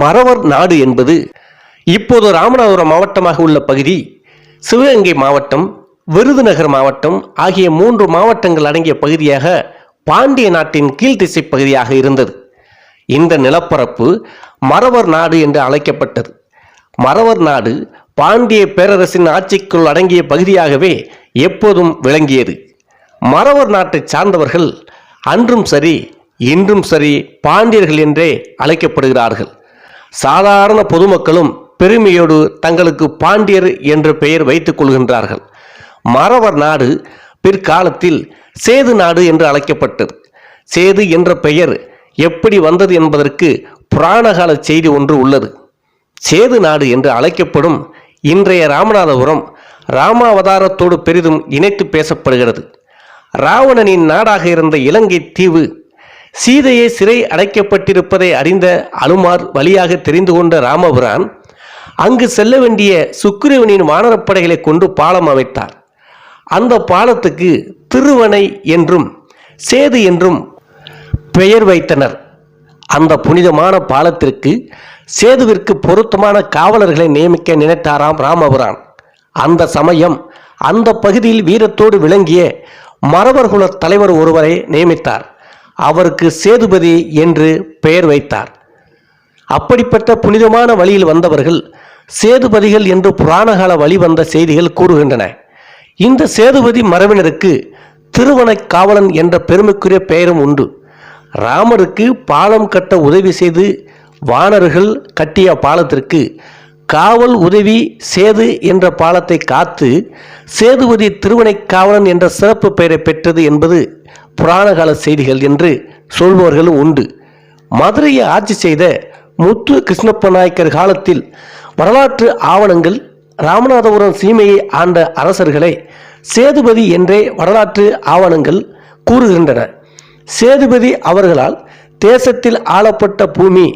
மறவர் நாடு என்பது இப்போது ராமநாதபுரம் மாவட்டமாக உள்ள பகுதி சிவகங்கை மாவட்டம் விருதுநகர் மாவட்டம் ஆகிய மூன்று மாவட்டங்கள் அடங்கிய பகுதியாக பாண்டிய நாட்டின் கீழ்த்திசை பகுதியாக இருந்தது. இந்த நிலப்பரப்பு மறவர் நாடு என்று அழைக்கப்பட்டது. மறவர் நாடு பாண்டிய பேரரசின் ஆட்சிக்குள் அடங்கிய பகுதியாகவே எப்போதும் விளங்கியது. மறவர் நாட்டை சார்ந்தவர்கள் அன்றும் சரி இன்றும் சரி பாண்டியர்கள் என்றே அழைக்கப்படுகிறார்கள். சாதாரண பொதுமக்களும் பெருமையோடு தங்களுக்கு பாண்டியர் என்ற பெயர் வைத்துக் கொள்கின்றார்கள். மறவர் நாடு பிற்காலத்தில் சேது நாடு என்று அழைக்கப்பட்டது. சேது என்ற பெயர் எப்படி வந்தது என்பதற்கு புராணகால செய்தி ஒன்று உள்ளது. சேது நாடு என்று அழைக்கப்படும் இன்றைய ராமநாதபுரம் ராமாவதாரத்தோடு பெரிதும் இணைத்து பேசப்படுகிறது. ராவணனின் நாடாக இருந்த இலங்கை தீவு சீதையை சிறை அடைக்கப்பட்டிருப்பதை அறிந்த அனுமார் வழியாக தெரிந்து கொண்ட ராமபுரான் அங்கு செல்ல வேண்டிய சுக்கிரவனின் வானரப்படைகளை கொண்டு பாலம் அமைத்தார். அந்த பாலத்துக்கு திருவனை என்றும் சேது என்றும் பெயர் வைத்தனர். அந்த புனிதமான பாலத்திற்கு சேதுவிற்கு பொருத்தமான காவலர்களை நியமிக்க நினைத்தாராம் ராமபுரான். அந்த சமயம் அந்த பகுதியில் வீரத்தோடு விளங்கிய மரவர்குல தலைவர் ஒருவரை நியமித்தார். அவருக்கு சேதுபதி என்று பெயர் வைத்தார். அப்படிப்பட்ட புனிதமான வழியில் வந்தவர்கள் சேதுபதிகள் என்று புராணகால வழி வந்த செய்திகள் கூறுகின்றன. இந்த சேதுபதி மரபினருக்கு திருவனைக் காவலன் என்ற பெருமைக்குரிய பெயரும் உண்டு. ராமருக்கு பாலம் கட்ட உதவி செய்து வானர்கள் கட்டிய பாலத்திற்கு காவல் உதவி சேது என்ற பாலத்தை காத்து சேதுபதி திருவனைக்காவலன் என்ற சிறப்பு பெயரை பெற்றது என்பது புராணகால செய்திகள் என்று சொல்பவர்களும் உண்டு. மதுரையை ஆட்சி செய்த முத்து கிருஷ்ணப்ப நாயக்கர் காலத்தில் வரலாற்று ஆவணங்கள் ராமநாதபுரம் சீமையை ஆண்ட அரசர்களை சேதுபதி என்றே வரலாற்று ஆவணங்கள் கூறுகின்றன. சேதுபதி அவர்களால் தேசத்தில் ஆளப்பட்ட பூமி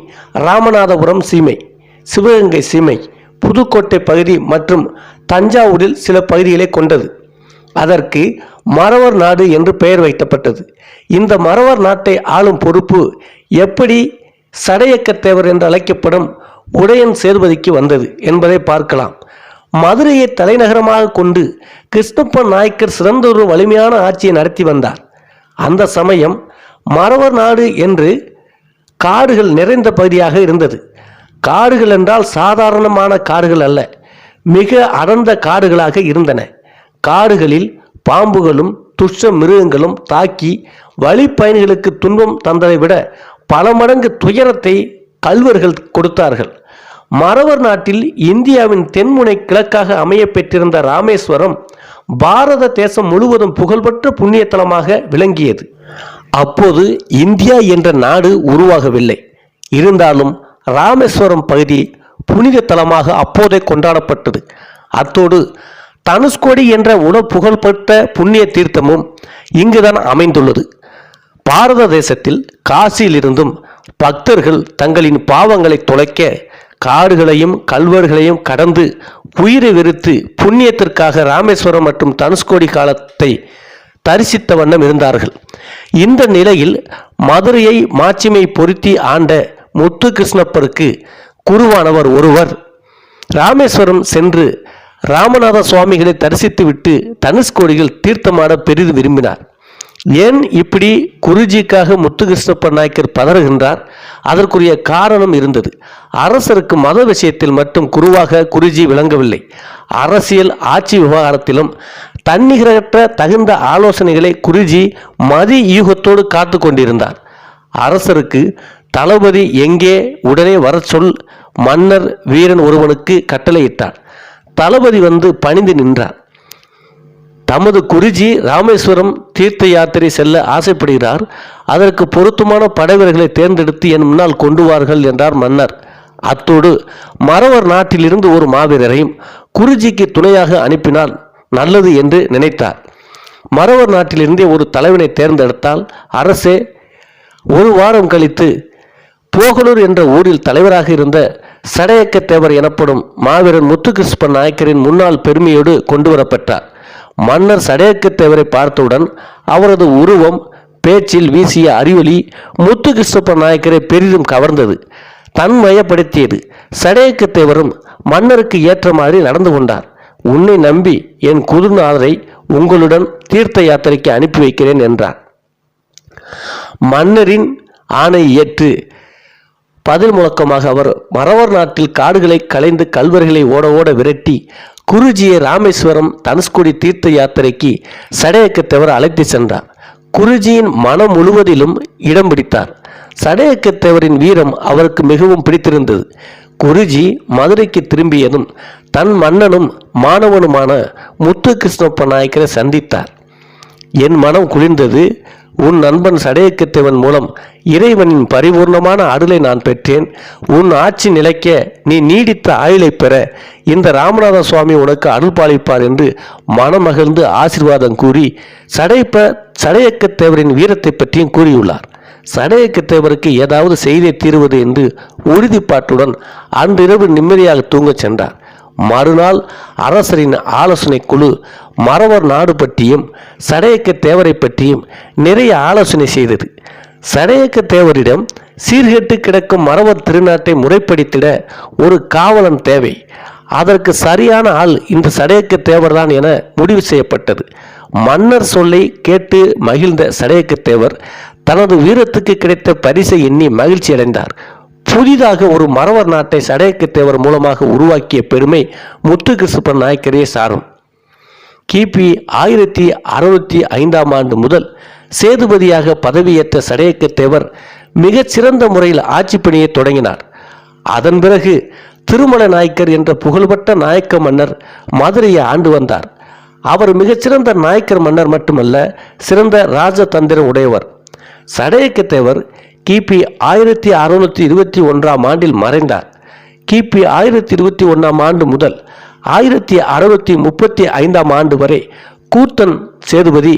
ராமநாதபுரம் சீமை சிவகங்கை சீமை புதுக்கோட்டை பகுதி மற்றும் தஞ்சாவூரில் சில பகுதிகளை கொண்டது. அதற்கு மறவர் நாடு என்று பெயர் வைக்கப்பட்டது. இந்த மறவர் நாட்டை ஆளும் பொறுப்பு எப்படி சடையக்கத்தேவர் என்று அழைக்கப்படும் உடையன் சேதுபதிக்கு வந்தது என்பதை பார்க்கலாம். மதுரையை தலைநகரமாக கொண்டு கிருஷ்ணப்ப நாயக்கர் சிறந்த ஒரு வலிமையான ஆட்சியை நடத்தி வந்தார். அந்த சமயம் மறவர் நாடு என்று காடுகள் நிறைந்த பகுதியாக இருந்தது. காடுகள் என்றால் சாதாரணமான காடுகள் அல்ல மிக அடர்ந்த காடுகளாக இருந்தன. காடுகளில் பாம்புகளும் துஷ்ட மிருகங்களும் தாக்கி வழிப்பயணிகளுக்கு துன்பம் தந்ததை விட பல மடங்கு துயரத்தை கல்வர்கள் கொடுத்தார்கள். மறவர் நாட்டில் இந்தியாவின் தென்முனை கிழக்காக அமைய பெற்றிருந்த ராமேஸ்வரம் பாரத தேசம் முழுவதும் புகழ்பெற்ற புண்ணியத்தலமாக விளங்கியது. அப்போது இந்தியா என்ற நாடு உருவாகவில்லை. இருந்தாலும் ராமேஸ்வரம் பகுதி புனித தலமாக அப்போதே கொண்டாடப்பட்டது. அத்தோடு தனுஷ்கோடி என்ற உலக புகழ்பெற்ற புண்ணிய தீர்த்தமும் இங்குதான் அமைந்துள்ளது. பாரத தேசத்தில் காசியிலிருந்தும் பக்தர்கள் தங்களின் பாவங்களை தொலைக்க காடுகளையும் கல்வர்களையும் கடந்து உயிரை வெறுத்து புண்ணியத்திற்காக ராமேஸ்வரம் மற்றும் தனுஷ்கோடி காலத்தை தரிசித்த வண்ணம் இருந்தார்கள். இந்த நிலையில் மதுரையை மாட்சிமை பொருத்தி ஆண்ட முத்து கிருஷ்ணப்பருக்கு குருவானவர் ஒருவர். ராமேஸ்வரம் சென்று ராமநாத சுவாமிகளை தரிசித்துவிட்டு தனுஷ்கோடியில் தீர்த்தமாட பெரிது விரும்பினார். ஏன் இப்படி குருஜிக்காக முத்துகிருஷ்ணப்ப நாயக்கர் பதறுகின்றார்? அதற்குரிய காரணம் இருந்தது. அரசருக்கு மத விஷயத்தில் மட்டும் குருவாக குருஜி விளங்கவில்லை. அரசியல் ஆட்சி விவகாரத்திலும் தன்னிகரற்ற தகுந்த ஆலோசனைகளை குருஜி மதி யூகத்தோடு காத்து கொண்டிருந்தார். அரசருக்கு தளபதி எங்கே உடனே வர சொல் மன்னர் வீரன் ஒருவனுக்கு கட்டளையிட்டார். தளபதி வந்து பணிந்து நின்றார். தமது குருஜி ராமேஸ்வரம் தீர்த்த யாத்திரை செல்ல ஆசைப்படுகிறார். அதற்கு பொருத்தமான படைவர்களை தேர்ந்தெடுத்து என் முன்னால் கொண்டு வார்கள் என்றார் மன்னர். அத்தோடு மறவர் நாட்டிலிருந்து ஒரு மாவீரரையும் குருஜிக்கு துணையாக அனுப்பினால் நல்லது என்று நினைத்தார். மறவர் நாட்டிலிருந்தே ஒரு தலைவனை தேர்ந்தெடுத்தால் அரசே ஒரு வாரம் கழித்து போகலூர் என்ற ஊரில் தலைவராக இருந்த சடையக்கத்தேவர் எனப்படும் மாவீரன் முத்துகிருஷ்ண நாயக்கரின் முன்னாள் பெருமையோடு கொண்டு வரப்பட்டார் மன்னர் சடையக்கத்தேவரை பார்த்தவுடன் அவரது உருவம் பேச்சில் வீசிய அறிவொளி முத்துகிருஷ்ணப்ப நாயக்கரை பெரிதும் கவர்ந்தது. தன்மயப்படுத்தியது சடையக்கத்தேவரும் மன்னருக்கு ஏற்ற மாதிரி நடந்து கொண்டார். உன்னை நம்பி என் குருநாதரை உங்களுடன் தீர்த்த யாத்திரைக்கு அனுப்பி வைக்கிறேன் என்றார். மன்னரின் ஆணை ஏற்று பதில் முழக்கமாக அவர் மறவர் நாட்டில் காடுகளை களைந்து கல்வர்களை ஓட ஓட விரட்டி குருஜியை ராமேஸ்வரம் தனுஷ்கோடி தீர்த்த யாத்திரைக்கு சடையக்கத்தேவர் அழைத்து சென்றார். குருஜியின் மனம் முழுவதிலும் இடம் பிடித்தார். சடையக்கத்தேவரின் வீரம் அவருக்கு மிகவும் பிடித்திருந்தது. குருஜி மதுரைக்கு திரும்பியதும் தன் மன்னனும் மாணவனுமான முத்து கிருஷ்ணப்ப நாயக்கரை சந்தித்தார். என் மனம் குளிர்ந்தது. உன் நண்பன் சடையக்கத்தேவன் மூலம் இறைவனின் பரிபூர்ணமான அருளை நான் பெற்றேன். உன் ஆட்சி நிலைக்க நீ நீடித்த ஆயுளை பெற இந்த ராமநாத சுவாமி உனக்கு அருள் பாலிப்பார் என்று மனமகிழ்ந்து ஆசீர்வாதம் கூறி சடைப்ப சடையக்கத்தேவரின் வீரத்தை பற்றியும் கூறியுள்ளார். சடையக்கத்தேவருக்கு ஏதாவது செய்தே தீருவது என்று உறுதிப்பாட்டுடன் அன்றிரவு நிம்மதியாக தூங்கச் சென்றார். மறுநாள் அரசரின் ஆலோசனை குழு மறவர் நாடு பற்றியும் சடையக்க தேவரை பற்றியும் நிறைய ஆலோசனை செய்தது. சடையக்க தேவரிடம் சீர்கெட்டு கிடக்கும் மறவர் திருநாட்டை முறைப்படுத்திட ஒரு காவலன் தேவை. அதற்கு சரியான ஆள் இந்த சடையக்க தேவர்தான் என முடிவு செய்யப்பட்டது. மன்னர் சொல்லை கேட்டு மகிழ்ந்த சடையக்க தேவர் தனது வீரத்துக்கு கிடைத்த பரிசை எண்ணி மகிழ்ச்சி அடைந்தார் புதிதாக ஒரு மறவர் நாட்டை சடையக்கத்தேவர் மூலமாக உருவாக்கிய பெருமை முத்துகிருஷ்ணப்பன் நாயக்கரே சாரும். கிபி ஆயிரத்தி அறுநூத்தி ஐந்தாம் ஆண்டு முதல் சேதுபதியாக பதவியேற்ற சடையக்கத்தேவர் மிகச்சிறந்த முறையில் ஆட்சி பணியை தொடங்கினார். அதன் பிறகு திருமல நாயக்கர் என்ற புகழ்பெற்ற நாயக்க மன்னர் மதுரையை ஆண்டு வந்தார். அவர் மிகச்சிறந்த நாயக்கர் மன்னர் மட்டுமல்ல சிறந்த ராஜதந்திரம் உடையவர். சடையக்கத்தேவர் கிபி ஆயிரத்தி அறுநூத்தி இருபத்தி ஒன்றாம் ஆண்டில் மறைந்தார். கிபி ஆயிரத்தி இருபத்தி ஒன்றாம் ஆண்டு முதல் ஆயிரத்தி அறுநூத்தி முப்பத்தி ஐந்தாம் ஆண்டு வரை கூத்தன் சேதுபதி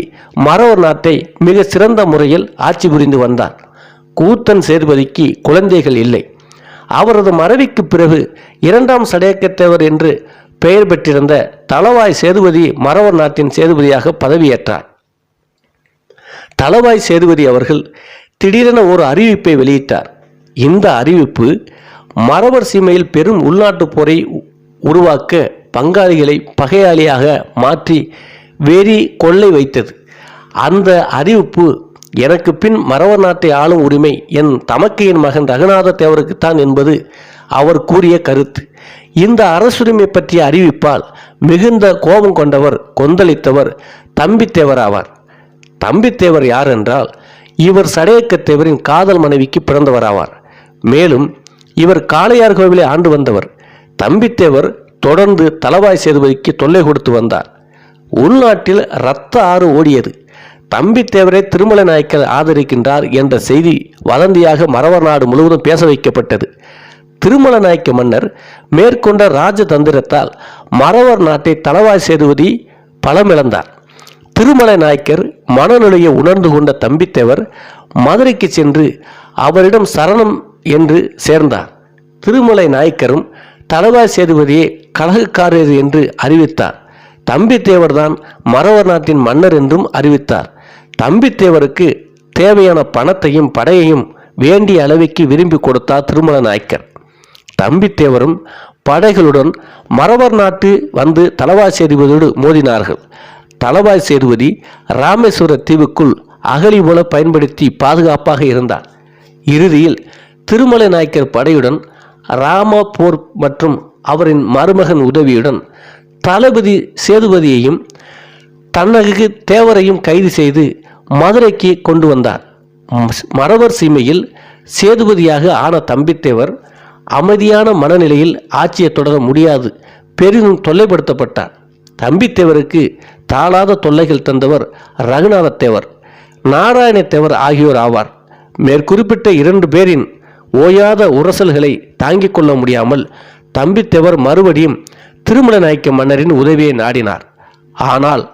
மறவர் நாட்டை மிக சிறந்த முறையில் ஆட்சி புரிந்து வந்தார். கூத்தன் சேதுபதிக்கு குழந்தைகள் இல்லை. அவரது மறைவுக்கு பிறகு இரண்டாம் சடையக்கத்தேவர் என்று பெயர் பெற்றிருந்த தளவாய் சேதுபதி மறவர் நாட்டின் சேதுபதியாக பதவியேற்றார். தளவாய் சேதுபதி அவர்கள் திடீரென ஒரு அறிவிப்பை வெளியிட்டார். இந்த அறிவிப்பு மறவர் சீமையில் பெரும் உள்நாட்டு போரை உருவாக்க பங்காளிகளை பகையாளியாக மாற்றி வெறி கொள்ளை வைத்தது. அந்த அறிவிப்பு எனக்கு பின் மறவர் நாட்டை ஆளும் உரிமை என் தமக்கையின் மகன் ரகுநாத தேவருக்குத்தான் என்பது அவர் கூறிய கருத்து. இந்த அரசுரிமை பற்றிய அறிவிப்பால் மிகுந்த கோபம் கொண்டவர் கொந்தளித்தவர் தம்பித்தேவர் ஆவார். தம்பித்தேவர் யார் என்றால் இவர் சடையக்கத்தேவரின் காதல் மனைவிக்கு பிறந்தவராவார். மேலும் இவர் காளையார் கோவிலை ஆண்டு வந்தவர். தம்பித்தேவர் தொடர்ந்து தலவாய் சேதுபதிக்கு தொல்லை கொடுத்து வந்தார். உள்நாட்டில் இரத்த ஆறு ஓடியது. தம்பித்தேவரை திருமல நாயக்கர் ஆதரிக்கின்றார் என்ற செய்தி வதந்தியாக மறவர் நாடு முழுவதும் பேச வைக்கப்பட்டது. திருமல நாயக்க மன்னர் மேற்கொண்ட ராஜதந்திரத்தால் மறவர் நாட்டை தலவாய் சேதுபதி பலமிழந்தார். திருமலை நாயக்கர் மனநிலையை உணர்ந்து கொண்ட தம்பித்தேவர் மதுரைக்கு சென்று அவரிடம் சரணம் என்று சேர்ந்தார். திருமலை நாயக்கரும் தலவாய் சேதுபதியை கழகக்காரர் என்று அறிவித்தார். தம்பித்தேவர் தான் மறவர் நாட்டின் மன்னர் என்றும் அறிவித்தார். தம்பித்தேவருக்கு தேவையான பணத்தையும் படையையும் வேண்டிய அளவிற்கு விரும்பி கொடுத்தார் திருமல நாயக்கர். தம்பித்தேவரும் படைகளுடன் மறவர் நாட்டு வந்து தலவா சேதுபதியோடு மோதினார்கள். தலவாய் சேதுபதி ராமேஸ்வர தீவுக்குள் அகலி போல பயன்படுத்தி பாதுகாப்பாக இருந்தார். இறுதியில் திருமலை நாயக்கர் படையுடன் ராம போர் மற்றும் அவரின் மருமகன் உதவியுடன் தளபதி சேதுபதியையும் தன்னகு தேவரையும் கைது செய்து மதுரைக்கு கொண்டு வந்தார். மரவர் மறவர் சீமையில் சேதுபதியாக ஆன தம்பித்தேவர் அமைதியான மனநிலையில் ஆட்சியை தொடர முடியாது பெரிதும் தொல்லைப்படுத்தப்பட்டார். தம்பித்தேவருக்கு தாளாத தொல்லைகள் தந்தவர் ரகுநாதத்தேவர் நாராயணத்தேவர் ஆகியோர் ஆவார். மேற்குறிப்பிட்ட இரண்டு பேரின் ஓயாத உரசல்களை தாங்கிக் கொள்ள முடியாமல் தம்பித்தேவர் மறுபடியும் திருமல நாயக்க மன்னரின் உதவியை நாடினார். ஆனால்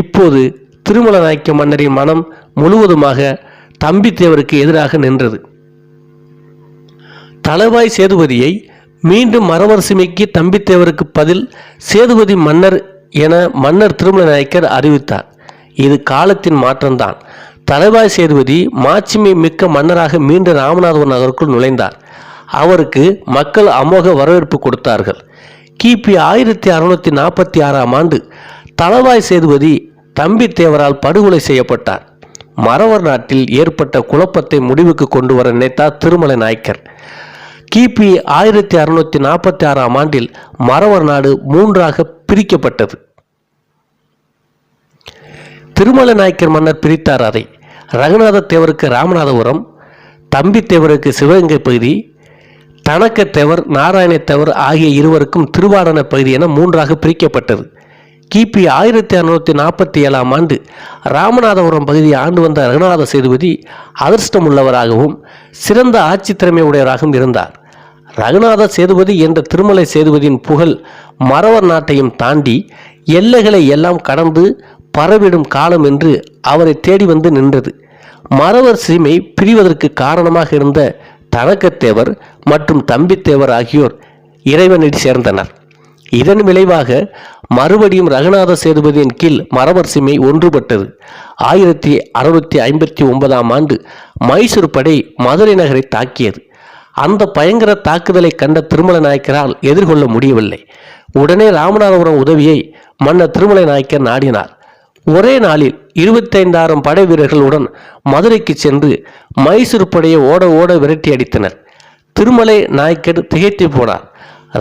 இப்போது திருமல நாயக்க மன்னரின் மனம் முழுவதுமாக தம்பித்தேவருக்கு எதிராக நின்றது. தளவாய் சேதுபதியை மீண்டும் மறவர் சிமைக்கு தம்பித்தேவருக்கு பதில் சேதுபதி மன்னர் என மன்னர் திருமல நாயக்கர் அறிவித்தார். இது காலத்தின் மாற்றம்தான். தலைவாய் சேதுபதி மாட்சிமை மிக்க மன்னராக மீண்டும் ராமநாதபுரம் நகருக்குள் நுழைந்தார். அவருக்கு மக்கள் அமோக வரவேற்பு கொடுத்தார்கள். கிபி ஆயிரத்தி அறுநூத்தி நாற்பத்தி ஆறாம் ஆண்டு தளவாய் சேதுபதி தம்பி தேவரால் படுகொலை செய்யப்பட்டார். மறவர் நாட்டில் ஏற்பட்ட குழப்பத்தை முடிவுக்கு கொண்டு வர நினைத்தார் திருமலை நாயக்கர். கிபி ஆயிரத்தி அறுநூத்தி நாற்பத்தி ஆறாம் ஆண்டில் மறவர் நாடு மூன்றாக பிரிக்கப்பட்டது. திருமலை நாயக்கர் மன்னர் பிரித்தார் அதை. ரகுநாத தேவருக்கு ராமநாதபுரம் தம்பி தேவருக்கு சிவகங்கை பகுதி தனக்கத்தேவர் நாராயணத்தேவர் ஆகிய இருவருக்கும் திருவாடன பகுதி என மூன்றாக பிரிக்கப்பட்டது. கிபி ஆயிரத்தி அறுநூத்தி நாற்பத்தி ஏழாம் ஆண்டு ராமநாதபுரம் பகுதியை ஆண்டு வந்த ரகுநாத சேதுபதி அதிர்ஷ்டம் உள்ளவராகவும் சிறந்த ஆட்சி திறமை உடையவராகவும் இருந்தார். ரகுநாத சேதுபதி என்ற திருமலை சேதுபதியின் புகழ் மறவர் நாட்டையும் தாண்டி எல்லைகளை எல்லாம் கடந்து பரவிடும் காலம் என்று அவரை தேடி வந்து நின்றது. மறவர் சீமை பிரிவதற்கு காரணமாக இருந்த தனக்கத்தேவர் மற்றும் தம்பித்தேவர் ஆகியோர் இறைவனில் சேர்ந்தனர். இதன் விளைவாக மறுபடியும் ரகுநாத சேதுபதியின் கீழ் மறவர் சீமை ஒன்றுபட்டது. ஆயிரத்தி அறுநூற்றி ஐம்பத்தி ஒன்பதாம் ஆண்டு மைசூர் படை மதுரை நகரை தாக்கியது. அந்த பயங்கர தாக்குதலை கண்ட திருமல நாயக்கரால் எதிர்கொள்ள முடியவில்லை. உடனே ராமநாதபுரம் உதவியை மன்னர் திருமலை நாயக்கர் நாடினார். ஒரே நாளில் இருபத்தைந்தாயிரம் படை வீரர்களுடன் மதுரைக்கு சென்று மைசூர் படையை ஓட ஓட விரட்டி அடித்தனர். திருமலை நாயக்கர் திகைத்து போனார்.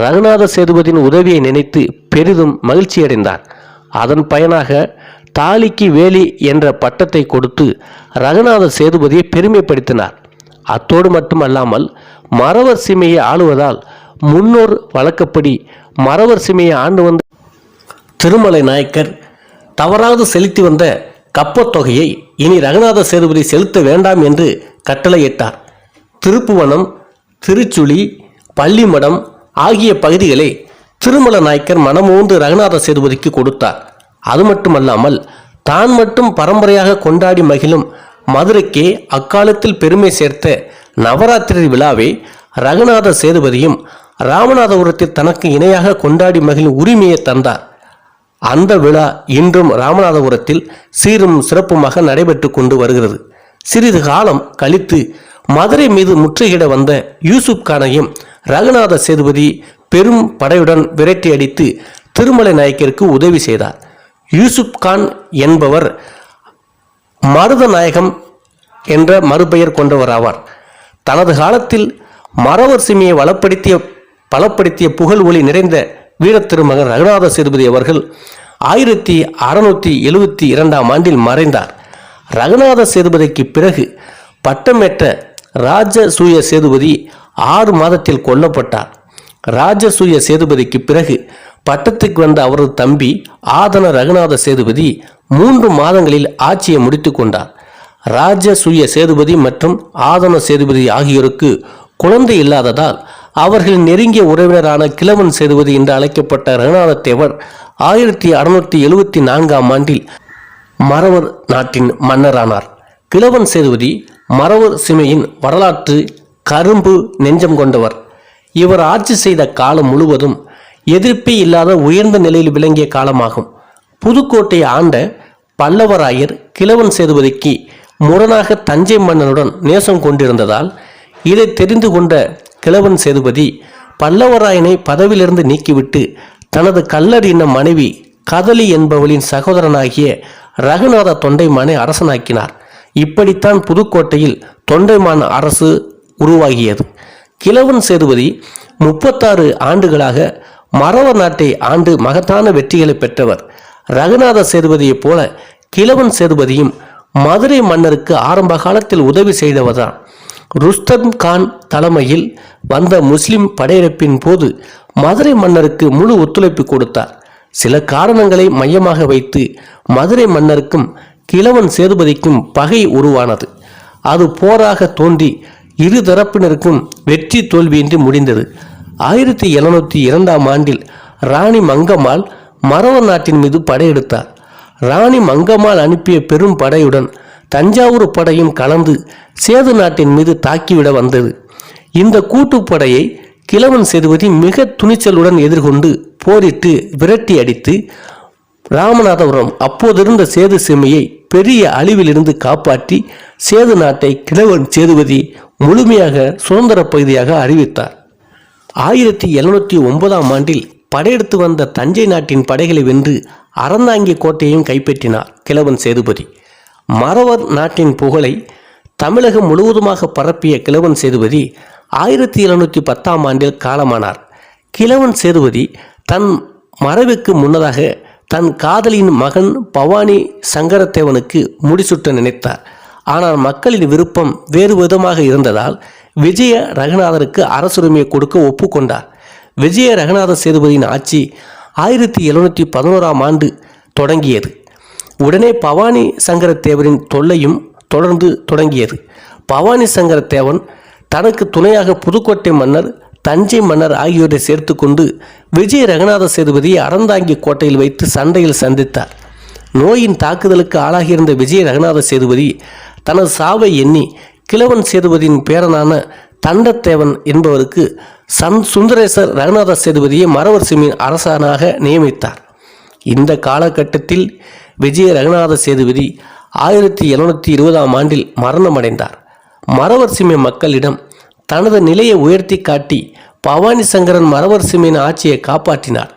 ரகுநாத சேதுபதியின் உதவியை நினைத்து பெரிதும் மகிழ்ச்சியடைந்தார். அதன் பயனாக தாலிக்கு வேலி என்ற பட்டத்தை கொடுத்து ரகுநாத சேதுபதியை பெருமைப்படுத்தினார். அத்தோடு மட்டுமல்லாமல் மறவர் சீமையை ஆளுவதால் முன்னோர் வழக்கப்படி மறவர் சீமையை ஆண்டு வந்த திருமலை நாயக்கர் தவறாது செலுத்தி வந்த கப்பத்தொகையை இனி ரகுநாத சேதுபதி செலுத்த வேண்டாம் என்று கட்டளையிட்டார். திருப்புவனம் திருச்சுழி பள்ளிமடம் ஆகிய பகுதிகளை திருமல நாயக்கர் மனமூந்து ரகுநாத சேதுபதிக்கு கொடுத்தார். அது மட்டுமல்லாமல் தான் மட்டும் பரம்பரையாக கொண்டாடி மகிழும் மதுரைக்கே அக்காலத்தில் பெருமை சேர்த்த நவராத்திரி விழாவை ரகுநாத சேதுபதியும் ராமநாதபுரத்தில் தனக்கு இணையாக கொண்டாடி மகிழும் உரிமையை தந்தார். அந்த விழா இன்றும் ராமநாதபுரத்தில் சீரும் சிறப்புமாக நடைபெற்று கொண்டு வருகிறது. சிறிது காலம் கழித்து மதுரை மீது முற்றுகையிட வந்த யூசுப் கானையும் ரகுநாத சேதுபதி பெரும் படையுடன் விரட்டி அடித்து திருமலை நாயக்கிற்கு உதவி செய்தார். யூசுப் கான் என்பவர் மருதநாயகம் என்ற மறுபெயர் கொண்டவர் ஆவார் தனது காலத்தில் மரவர் சிமியை வளப்படுத்திய பலப்படுத்திய புகழ் ஒளி நிறைந்த வீரத்திருமகன் ரகுநாத சேதுபதி அவர்கள் ஆயிரத்தி அறுநூற்றி எழுவத்தி இரண்டாம் ஆண்டில் மறைந்தார். ரகுநாத சேதுபதிக்கு பிறகு பட்டமேற்ற ராஜசூய சேதுபதி ஆறு மாதத்தில் கொல்லப்பட்டார். ராஜசூய சேதுபதிக்கு பிறகு பட்டத்துக்கு வந்த அவரது தம்பி ஆதன ரகுநாத சேதுபதி மூன்று மாதங்களில் ஆட்சியை முடித்து கொண்டார். ராஜசூய சேதுபதி மற்றும் ஆதன சேதுபதி ஆகியோருக்கு குழந்தை இல்லாததால் அவர்களின் நெருங்கிய உறவினரான கிழவன் சேதுபதி என்று அழைக்கப்பட்ட ரகுநாதத்தேவர் ஆயிரத்தி அறுநூற்றி எழுவத்தி நான்காம் ஆண்டில் மறவர் நாட்டின் மன்னரானார். கிழவன் சேதுபதி மறவர் சிமையின் வரலாற்று கரும்பு நெஞ்சம் கொண்டவர். இவர் ஆட்சி செய்த காலம் முழுவதும் எதிர்ப்பே இல்லாத உயர்ந்த நிலையில் விளங்கிய காலமாகும். புதுக்கோட்டை ஆண்ட பல்லவராயர் கிழவன் சேதுபதிக்கு முரணாக தஞ்சை மன்னனுடன் நேசம் கொண்டிருந்ததால் இதை தெரிந்து கொண்ட கிழவன் சேதுபதி பல்லவராயனை பதவியிலிருந்து நீக்கிவிட்டு தனது கல்லறின மனைவி கதலி என்பவளின் சகோதரனாகிய ரகுநாத தொண்டைமானை அரசனாக்கினார். இப்படித்தான் புதுக்கோட்டையில் தொண்டைமான் அரசு உருவாகியது. கிழவன் சேதுபதி முப்பத்தாறு ஆண்டுகளாக மரவ நாட்டை ஆண்டு மகத்தான வெற்றிகளை பெற்றவர். ரகுநாத சேதுபதியைப் போல கிழவன் சேதுபதியும் மதுரை மன்னருக்கு ஆரம்ப காலத்தில் உதவி செய்தவர்தான். ருஸ்தம் கான் தலைமையில் வந்த முஸ்லிம் படையெடுப்பின் போது மதுரை மன்னருக்கு முழு ஒத்துழைப்பு கொடுத்தார். சில காரணங்களை மையமாக வைத்து மதுரை மன்னருக்கும் கிழவன் சேதுபதிக்கும் பகை உருவானது. அது போராக தோன்றி இரு தரப்பினருக்கும் வெற்றி தோல்வியின்றி முடிந்தது. ஆயிரத்தி எழுநூற்றி இரண்டாம் ஆண்டில் ராணி மங்கம்மாள் மரவ நாட்டின் மீது படையெடுத்தார். ராணி மங்கம்மாள் அனுப்பிய பெரும் படையுடன் தஞ்சாவூர் படையும் கலந்து சேது நாட்டின் மீது தாக்கிவிட வந்தது. இந்த கூட்டுப்படையை கிழவன் சேதுபதி மிக துணிச்சலுடன் எதிர்கொண்டு போரிட்டு விரட்டி அடித்து ராமநாதபுரம் அப்போதிருந்த சேது சீமையை பெரிய அழிவிலிருந்து காப்பாற்றி சேது நாட்டை கிழவன் சேதுபதி முழுமையாக சுதந்திர பகுதியாக அறிவித்தார். ஆயிரத்தி எழுநூற்றி ஒன்பதாம் ஆண்டில் படையெடுத்து வந்த தஞ்சை நாட்டின் படைகளை வென்று அறந்தாங்கி கோட்டையும் கைப்பற்றினார் கிழவன் சேதுபதி. மறவர் நாட்டின் புகழை தமிழகம் முழுவதுமாக பரப்பிய கிழவன் சேதுபதி ஆயிரத்தி எழுநூற்றி பத்தாம் ஆண்டில் காலமானார். கிழவன் சேதுபதி தன் மறைவுக்கு முன்னதாக தன் காதலியின் மகன் பவானி சங்கரத்தேவனுக்கு முடிசூட்ட நினைத்தார். ஆனால் மக்களின் விருப்பம் வேறு விதமாக இருந்ததால் விஜய ரகுநாதருக்கு அரசுரிமையை கொடுக்க ஒப்புக்கொண்டார். விஜய ரகுநாத சேதுபதியின் ஆட்சி ஆயிரத்தி எழுநூற்றி பதினோராம் ஆண்டு தொடங்கியது. உடனே பவானி சங்கரத்தேவரின் தொல்லையும் தொடர்ந்து தொடங்கியது. பவானி சங்கரத்தேவன் தனக்கு துணையாக புதுக்கோட்டை மன்னர் தஞ்சை மன்னர் ஆகியோரை சேர்த்து கொண்டு விஜய ரகுநாத சேதுபதியை அறந்தாங்கி கோட்டையில் வைத்து சண்டையில் சந்தித்தார். நோயின் தாக்குதலுக்கு ஆளாகியிருந்த விஜய ரகுநாத சேதுபதி தனது சாவை எண்ணி கிழவன் சேதுபதியின் பேரனான தண்டத்தேவன் என்பவருக்கு சன் சுந்தரேசர் ரகுநாத சேதுபதியை மறவர் சிமின் அரசனாக நியமித்தார். இந்த காலகட்டத்தில் விஜய ரகுநாத சேதுபதி ஆயிரத்தி எழுநூற்றி இருபதாம் ஆண்டில் மரணமடைந்தார். மறவர் மக்களிடம் தனது நிலையை உயர்த்தி காட்டி பவானி சங்கரன் மறவர் ஆட்சியை காப்பாற்றினார்.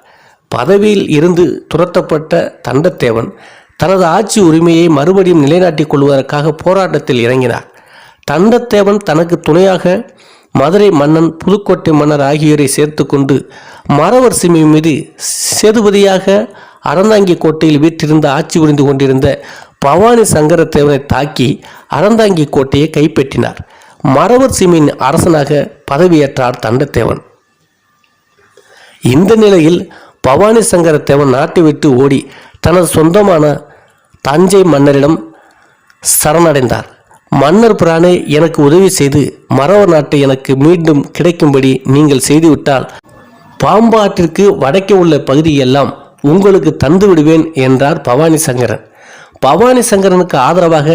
பதவியில் இருந்து துரத்தப்பட்ட தண்டத்தேவன் தனது ஆட்சி உரிமையை மறுபடியும் நிலைநாட்டிக் கொள்வதற்காக போராட்டத்தில் இறங்கினார். தண்டத்தேவன் தனக்கு துணையாக மதுரை மன்னன் புதுக்கோட்டை மன்னர் ஆகியோரை சேர்த்து கொண்டு மறவர் சிமி மீது சேதுபதியாக அறந்தாங்கி கோட்டையில் வீற்றிருந்து ஆட்சி புரிந்து கொண்டிருந்த பவானி சங்கரத்தேவனை தாக்கி அறந்தாங்கி கோட்டையை கைப்பற்றினார். மரவர் சிமியின் அரசனாக பதவியேற்றார் தண்டத்தேவன். இந்த நிலையில் பவானி சங்கரத்தேவன் நாட்டை விட்டு ஓடி தனது சொந்தமான தஞ்சை மன்னரிடம் சரணடைந்தார். மன்னர் பிரானே எனக்கு உதவி செய்து மறவர் நாட்டை எனக்கு மீண்டும் கிடைக்கும்படி நீங்கள் செய்துவிட்டால் பாம்பாட்டிற்கு வடக்கே உள்ள பகுதியெல்லாம் உங்களுக்கு தந்து விடுவேன் என்றார் பவானி சங்கரன். பவானி சங்கரனுக்கு ஆதரவாக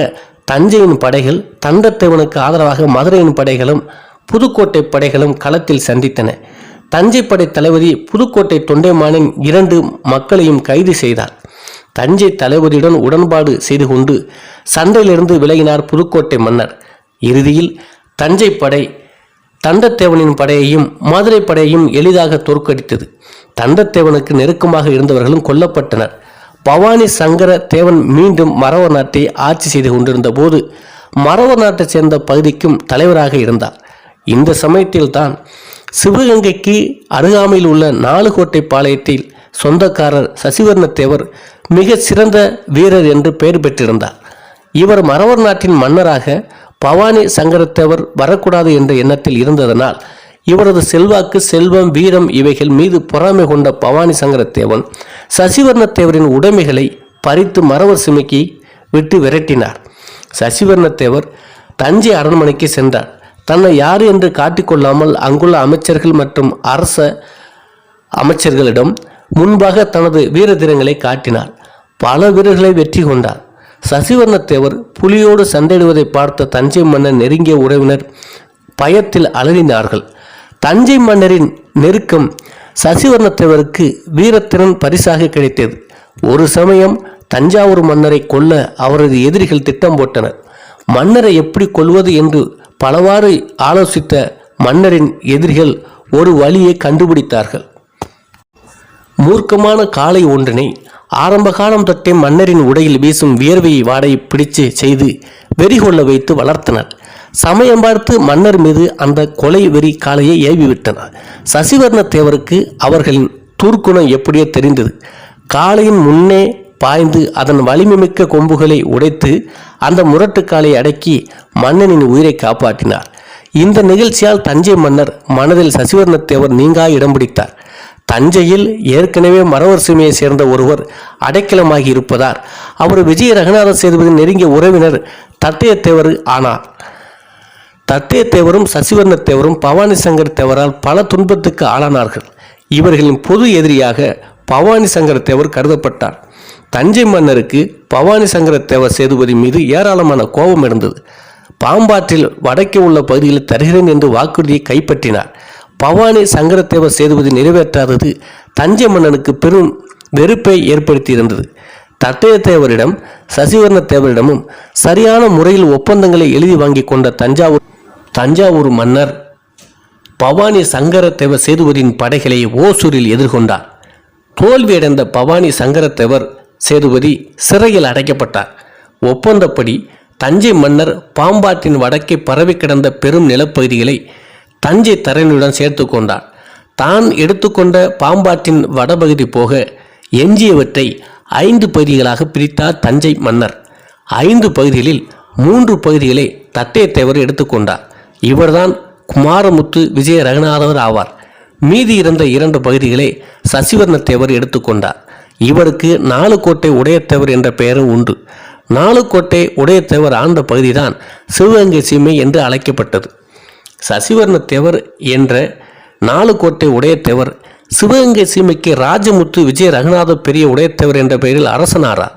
தஞ்சையின் படைகள் தண்டத்தேவனுக்கு ஆதரவாக மதுரையின் படைகளும் புதுக்கோட்டை படைகளும் களத்தில் சந்தித்தன. தஞ்சை படை தளபதி புதுக்கோட்டை தொண்டைமானின் இரண்டு மக்களையும் கைது செய்தார். தஞ்சை தளபதியுடன் உடன்பாடு செய்து கொண்டு சண்டையிலிருந்து விலகினார் புதுக்கோட்டை மன்னர். இறுதியில் தஞ்சை படை தண்டத்தேவனின் படையையும் மதுரை படையையும் எளிதாக தோற்கடித்தது. தண்டத்தேவனுக்கு நெருக்கமாக இருந்தவர்களும் கொல்லப்பட்டனர். பவானி சங்கர தேவன் மீண்டும் மரவ நாட்டை ஆட்சி செய்து கொண்டிருந்த போது மரவ நாட்டை சேர்ந்த பகுதிக்கும் தலைவராக இருந்தார். இந்த சமயத்தில்தான் சிவகங்கைக்கு அருகாமையில் உள்ள நாலுகோட்டை பாளையத்தில் சொந்தக்காரர் சசிவர்ணத்தேவர் மிக சிறந்த வீரர் என்று பெயர் பெற்றிருந்தார். இவர் மறவர் நாட்டின் மன்னராக பவானி சங்கரத்தேவர் வரக்கூடாது என்ற எண்ணத்தில் இருந்ததனால் இவரது செல்வாக்கு செல்வம் வீரம் இவைகள் மீது பொறாமை கொண்ட பவானி சங்கரத்தேவன் சசிவர்ணத்தேவரின் உடைமைகளை பறித்து மறவர் சிமைக்கு விட்டு விரட்டினார். சசிவர்ணத்தேவர் தஞ்சை அரண்மனைக்கு சென்றார். தன்னை யார் என்று காட்டிக்கொள்ளாமல் அங்குள்ள அமைச்சர்கள் மற்றும் அரச அமைச்சர்களிடம் முன்பாக தனது வீரதிரங்களை காட்டினார். பல வீரர்களை வெற்றி கொண்டார். சசிவர்ணத்தேவர் புலியோடு சண்டையிடுவதை பார்த்த தஞ்சை மன்னர் நெருங்கிய உறவினர் பயத்தில் அலறினார்கள். தஞ்சை மன்னரின் நெருக்கம் சசிவர்ணத்தேவருக்கு வீரத்திறன் பரிசாக கிடைத்தது. ஒரு சமயம் தஞ்சாவூர் மன்னரை கொல்ல அவரது எதிரிகள் திட்டம் போட்டனர். மன்னரை எப்படி கொள்வது என்று பலவாறு ஆலோசித்த மன்னரின் எதிரிகள் ஒரு வழியை கண்டுபிடித்தார்கள். மூர்க்கமான காளை ஒன்றினை ஆரம்ப காலம் தொட்டே மன்னரின் உடையில் வீசும் வியர்வையை வாடை பிடிச்சு செய்து வெறி கொள்ள வைத்து வளர்த்தனர். சமயம் பார்த்து மன்னர் மீது அந்த கொலை வெறி காளையை ஏவிவிட்டனர். சசிவர்ணத்தேவருக்கு அவர்களின் தூர்க்குணம் எப்படியோ தெரிந்தது. காளையின் முன்னே பாய்ந்து அதன் வலிமைமிக்க கொம்புகளை உடைத்து அந்த முரட்டு காலை அடக்கி மன்னனின் உயிரை காப்பாற்றினார். இந்த நிகழ்ச்சியால் தஞ்சை மன்னர் மனதில் சசிவர்ணத்தேவர் நீங்கா இடம் பிடித்தார். தஞ்சையில் ஏற்கனவே மறவர் சிமையை சேர்ந்த ஒருவர் அடைக்கலமாகி இருப்பதார். அவர் விஜய ரகுநாத சேதுபதி நெருங்கிய உறவினர் தத்தையத்தேவர் ஆனார். தத்தையத்தேவரும் சசிவர்ணத்தேவரும் பவானி சங்கர் தேவரால் பல துன்பத்துக்கு ஆளானார்கள். இவர்களின் பொது எதிரியாக பவானி சங்கர தேவர் கருதப்பட்டார். தஞ்சை மன்னருக்கு பவானி சங்கர தேவர் சேதுபதி மீது ஏராளமான கோபம் இருந்தது. பாம்பாற்றில் வடக்கே உள்ள பகுதியில் தருகிறேன் என்று வாக்குறுதியை கைப்பற்றினார். பவானி சங்கரத்தேவர் சேதுபதி நிறைவேற்றாதது தஞ்சை மன்னனுக்கு பெரும் வெறுப்பை ஏற்படுத்தியிருந்தது. தட்டையத்தேவரிடம் சசிவர்ண தேவரிடமும் சரியான முறையில் ஒப்பந்தங்களை எழுதி வாங்கி கொண்ட தஞ்சாவூர் தஞ்சாவூர் மன்னர் பவானி சங்கரத்தேவர் சேதுபதியின் படைகளை ஓசூரில் எதிர்கொண்டார். தோல்வியடைந்த பவானி சங்கரத்தேவர் சேதுபதி சிறையில் அடைக்கப்பட்டார். ஒப்பந்தப்படி தஞ்சை மன்னர் பாம்பாட்டின் வடக்கே பரவி கிடந்த பெரும் நிலப்பகுதிகளை தஞ்சை தரணியுடன் சேர்த்து கொண்டார். தான் எடுத்துக்கொண்ட பாம்பாட்டின் வடபகுதி போக எஞ்சியவற்றை ஐந்து பகுதிகளாக பிரித்தார் தஞ்சை மன்னர். ஐந்து பகுதிகளில் மூன்று பகுதிகளை தட்டையத்தேவர் எடுத்துக்கொண்டார் இவர்தான் குமாரமுத்து விஜய ரகுநாதவர் ஆவார். மீதி இருந்த இரண்டு பகுதிகளை சசிவர்ணத்தேவர் எடுத்துக்கொண்டார் இவருக்கு நாலு கோட்டை உடையத்தேவர் என்ற பெயரும் உண்டு. நாலு கோட்டை உடையத்தேவர் ஆண்ட பகுதிதான் சிவகங்கை சீமை என்று அழைக்கப்பட்டது. சசிவர்ணத்தேவர் என்ற நாலு கோட்டை உடையத்தேவர் சிவகங்கை சீமைக்கு ராஜமுத்து விஜய ரகுநாத பெரிய உடையத்தேவர் என்ற பெயரில் அரசனாரார்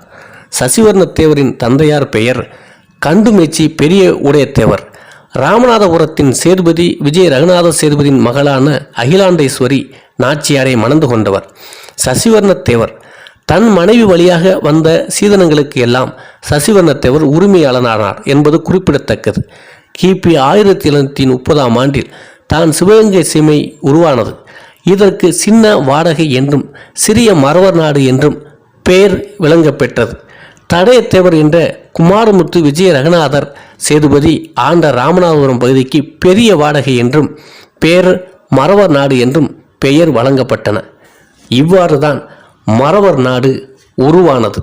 சசிவர்ணத்தேவரின் தந்தையார் பெயர் கண்டுமேச்சி பெரிய உடையத்தேவர் ராமநாதபுரத்தின் சேதுபதி விஜய ரகுநாத சேதுபதியின் மகளான அகிலாண்டேஸ்வரி நாச்சியாரை மணந்து கொண்டவர். சசிவர்ணத்தேவர் தன் மனைவி வழியாக வந்த சீதனங்களுக்கு எல்லாம் சசிவர்ணத்தேவர் உரிமையாளனானார் என்பது குறிப்பிடத்தக்கது. கிபி ஆயிரத்தி எழுநூற்றி முப்பதாம் ஆண்டில் தான் சிவகங்கை சீமை உருவானது. இதற்கு சின்ன வாடகை என்றும் சிறிய மறவர் நாடு என்றும் பெயர் விளங்கப்பெற்றது. தடையத்தேவர் என்ற குமாரமுத்து விஜய ரகுநாதர் சேதுபதி ஆண்ட ராமநாதபுரம் பகுதிக்கு பெரிய வாடகை என்றும் பேர் மறவர் நாடு என்றும் பெயர் வழங்கப்பட்டன. இவ்வாறு தான் மறவர் நாடு உருவானது.